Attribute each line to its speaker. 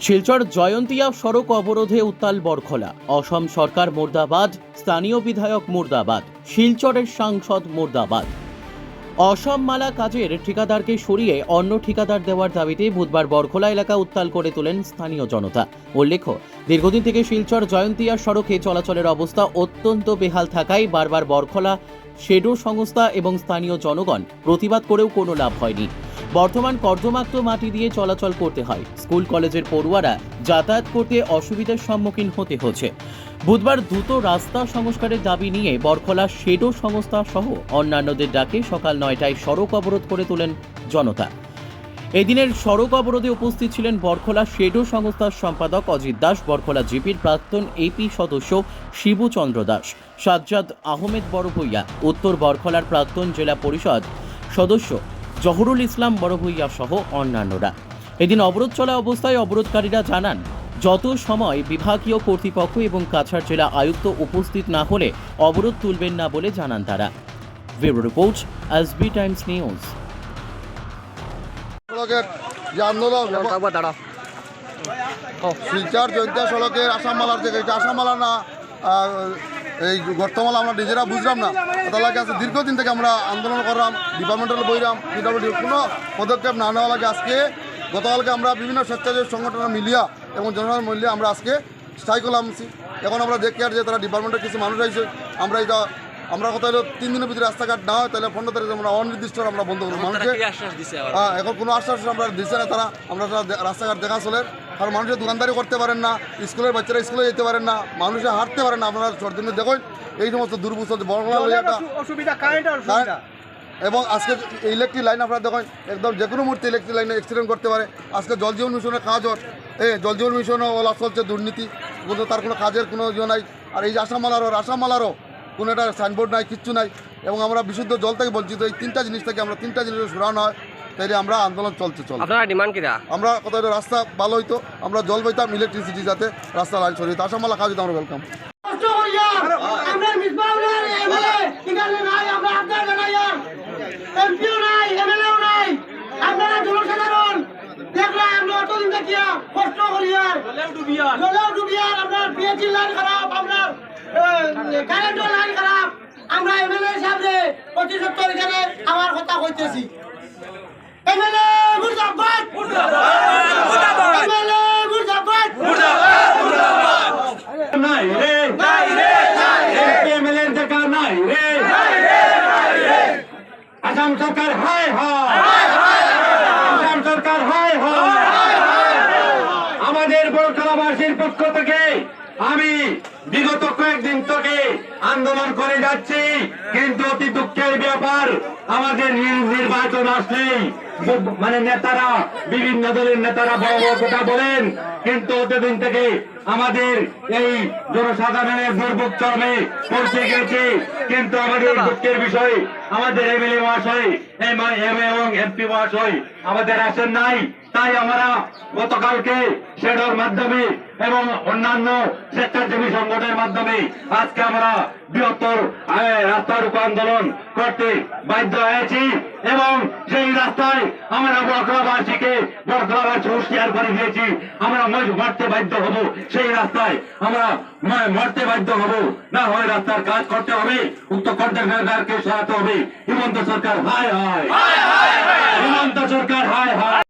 Speaker 1: শিলচর জয়ন্তিয়া সড়ক অবরোধে উত্তাল বরখলা। অসম সরকার মুর্দাবাদ, স্থানীয় বিধায়ক মুর্দাবাদ, শিলচরের সাংসদ মুর্দাবাদ। অসম মালা কাজের ঠিকাদারকে সরিয়ে অন্য ঠিকাদার দেওয়ার দাবিতে বুধবার বরখলা এলাকা উত্তাল করে তোলেন স্থানীয় জনতা। উল্লেখ্য, দীর্ঘদিন থেকে শিলচর জয়ন্তিয়া সড়কে চলাচলের অবস্থা অত্যন্ত বেহাল থাকায় বারবার বরখলা, শেডো সংস্থা এবং স্থানীয় জনগণ প্রতিবাদ করেও কোনো লাভ হয়নি। বর্তমান কর্দমাক্ত মাটি দিয়ে চলাচল করতে হয়। স্কুল, কলেজের পড়ুয়ারা যাতায়াত করতে অসুবিধার সম্মুখীন হতে হচ্ছে। বুধবার দ্রুত রাস্তা সংস্কারের দাবি নিয়ে বরখলা শেডো সংস্থা সহ অন্যান্যদের ডাকে সকাল নয়টায় সড়ক অবরোধ করে তোলেন জনতা। এদিনের সড়ক অবরোধে উপস্থিত ছিলেন বরখলা শেডো সংস্থার সম্পাদক অজিত দাস, বরখলা জিপির প্রাক্তন এপি সদস্য শিবুচন্দ্র দাস, সাজ্জাদ আহমেদ বড়ভূইয়া, উত্তর বরখলার প্রাক্তন জেলা পরিষদ সদস্য জহরুল ইসলাম বড়ভূইয়া সহ অন্যান্যরা। এদিন অবরোধ চলা অবস্থায় অবরোধকারীরা জানান যত সময় বিভাগীয় কর্তৃপক্ষ এবং কাছাড় জেলা আয়ুক্ত উপস্থিত না হলে অবরোধ তুলবেন না বলে জানান তারা। Bureau report SB Times news.
Speaker 2: সড়কের যে আন্দোলন শিলচর সড়কের থেকে না এই গর্তমালা আমরা নিজেরা বুঝলাম না। তার আজকে দীর্ঘদিন থেকে আমরা আন্দোলন করলাম ডিপার্টমেন্টাল বইরাম পিডাব্লিউডি কোনো পদক্ষেপ না নেওয়া লাগে আজকে। গতকালকে আমরা বিভিন্ন স্বেচ্ছাসেবী সংগঠনের মিলিয়া এবং জনগণের মিলিয়া আমরা আজকে স্ট্রাইক করলাম। এখন আমরা দেখি আর যে তারা ডিপার্টমেন্টের কিছু মানুষ আইছে আমরা এটা আমরা কথা হলো তিন দিনের ভিতরে রাস্তাঘাট না হয় তাহলে পনেরো তারিখে আমরা অনির্দিষ্ট আমরা বন্ধ করব। মানুষকে হ্যাঁ এখন কোনো আশ্বাস আমরা দিচ্ছে না তারা। আমরা রাস্তাঘাট দেখা চলে কারণ মানুষের দোকানদারি করতে পারেন না স্কুলের বাচ্চারা স্কুলে যেতে পারেন না মানুষে হাঁটতে পারেন না। আপনারা সরজন্য দেখুন এই সমস্ত দুর্বুষ
Speaker 3: কারেন্টের
Speaker 2: এবং আজকে ইলেকট্রিক লাইন আপনারা দেখুন একদম যে কোনো মুহূর্তে ইলেকট্রিক লাইনে অ্যাক্সিডেন্ট করতে পারে। আজকে জল জীবন মিশনের কাজ হর এ জল জীবন মিশনও ওলা চলছে দুর্নীতি কিন্তু তার কোনো কাজের কোনো ইয়ে নাই। আর এই যে আসামালারও আসামালারও কোনো একটা সাইনবোর্ড নাই কিচ্ছু নাই। এবং আমরা বিশুদ্ধ জল থেকে বঞ্চিত এই তিনটা জিনিস থেকে আমরা তিনটা জিনিস সরানো হয়। তাই আমরা আন্দোলন চলছে চল
Speaker 3: আপনারা ডিমান্ড কিরা?
Speaker 2: আমরা কোথাও রাস্তা ভালো হইতো আমরা জল বইতাম ইলেকট্রিসিটি যাতে রাস্তা লাইন সরিয়ে আসামালা কাজ আমরা ওয়েলকাম
Speaker 4: কষ্ট আমরা এমএলএ করিয়ার। জলেও ডুবিয়ার আপনার পিএইচি লাইন খারাপ আপনার কারেন্টের লাইন খারাপ। আমরা সাহেবরে অতি সত্তর এখানে আমার কথা কইতেছি।
Speaker 5: আসাম সরকার হায় হায় আসাম সরকার হায় হায় আমাদের বড়খলাবাসীর পক্ষ থেকে আমি বিগত কয়েকদিন থেকে আন্দোলন করে যাচ্ছি কিন্তু অতি দুঃখের ব্যাপার আমাদের নির- নির্বাচন আসলেই মানে নেতারা বিভিন্ন দলের নেতারা বড় বড় কথা বলেন। কিন্তু অতদিন থেকে আমাদের এই জনসাধারণের দুর্ভোগ চরমে পৌঁছে গেছে কিন্তু আমাদের দুঃখের বিষয় আমাদের এমএলএ মহাশয় এম এবং এমপি মহাশয় আমাদের আসেন নাই। তাই আমরা গতকালকে সেডোর মাধ্যমে এবং অন্যান্য স্বেচ্ছাসেবী সংগঠনের মাধ্যমে আজকে আমরা বৃহত্তর আহ, রাস্তা রোকো আন্দোলন করতে বাধ্য হয়েছি। এবং সেই রাস্তায় আমরা বরখলাবাসীকে বরখলাবাসী হুঁশিয়ার করে দিয়েছি। আমরা মরতে বাধ্য হব। সেই রাস্তায় আমরা মরতে বাধ্য হব। না হয় রাস্তার কাজ করতে হবে। উক্ত কন্ট্রাক্টরকে সরাতে হবে। হিমন্ত সরকার হায় হায়। হিমন্ত সরকার হায় হায়।